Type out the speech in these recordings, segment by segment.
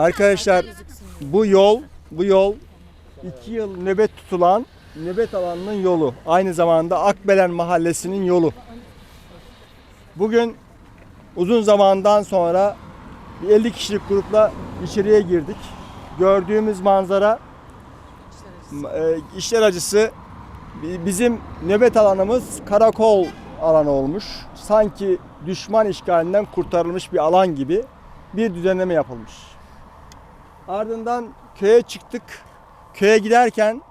Arkadaşlar bu yol, bu yol iki yıl nöbet tutulan nöbet alanının yolu. Aynı zamanda Akbelen Mahallesi'nin yolu. Bugün uzun zamandan sonra bir 50 kişilik grupla içeriye girdik. Gördüğümüz manzara e, işler acısı bi- bizim nöbet alanımız karakol alanı olmuş. Sanki düşman işgalinden kurtarılmış bir alan gibi bir düzenleme yapılmış. Ardından köye çıktık. Köye giderken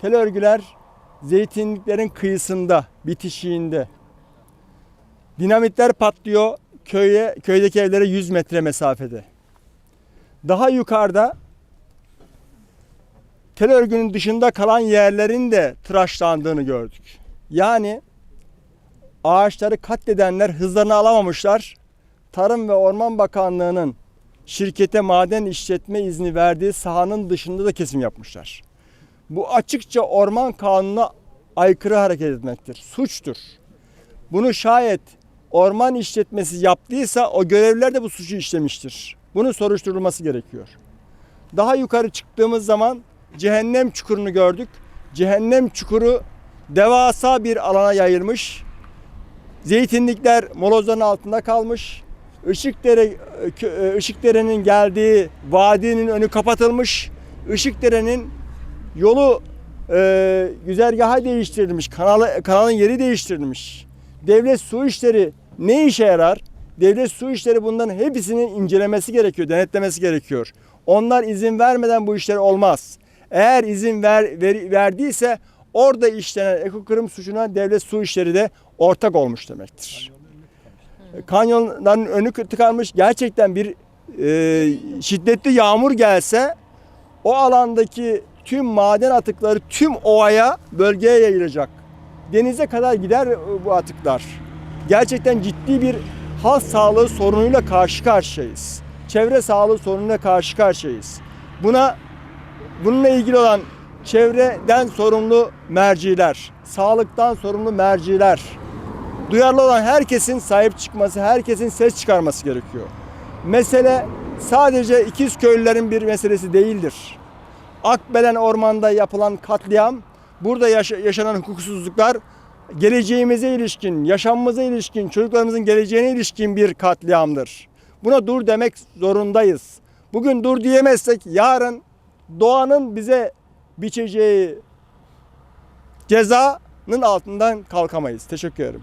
tel örgüler zeytinliklerin kıyısında, bitişiğinde. Dinamitler patlıyor köye, köydeki evlere 100 metre mesafede. Daha yukarıda tel örgünün dışında kalan yerlerin de tıraşlandığını gördük. Yani ağaçları katledenler hızlarını alamamışlar. Tarım ve Orman Bakanlığı'nın şirkete maden işletme izni verdiği sahanın dışında da kesim yapmışlar. Bu açıkça orman kanununa aykırı hareket etmektir. Suçtur. Bunu şayet orman işletmesi yaptıysa o görevliler de bu suçu işlemiştir. Bunun soruşturulması gerekiyor. Daha yukarı çıktığımız zaman cehennem çukurunu gördük. Cehennem çukuru devasa bir alana yayılmış. Zeytinlikler molozların altında kalmış. Işıkdere kö- Işıkdere'nin geldiği vadinin önü kapatılmış. Işıkdere'nin yolu e, güzergahı değiştirilmiş. Kanalı, kanalın yeri değiştirilmiş. Devlet su işleri ne işe yarar? Devlet su işleri bunların hepsinin incelemesi gerekiyor, denetlemesi gerekiyor. Onlar izin vermeden bu işler olmaz. Eğer izin ver, ver- verdiyse orada işlenen ekokırım suçuna devlet su işleri de ortak olmuş demektir. Kanyonların önü tıkanmış. Gerçekten bir e, şiddetli yağmur gelse o alandaki tüm maden atıkları tüm ovaya, bölgeye yayılacak. Denize kadar gider bu atıklar. Gerçekten ciddi bir halk sağlığı sorunuyla karşı karşıyayız. Çevre sağlığı sorunuyla karşı karşıyayız. Buna bununla ilgili olan çevreden sorumlu merciler, sağlıktan sorumlu merciler, duyarlı olan herkesin sahip çıkması, herkesin ses çıkarması gerekiyor. Mesele sadece ikiz köylülerin bir meselesi değildir. Akbelen Orman'da yapılan katliam, burada yaşa- yaşanan hukuksuzluklar geleceğimize ilişkin, yaşamımıza ilişkin, çocuklarımızın geleceğine ilişkin bir katliamdır. Buna dur demek zorundayız. Bugün dur diyemezsek yarın doğanın bize biçeceği cezanın altından kalkamayız. Teşekkür ederim.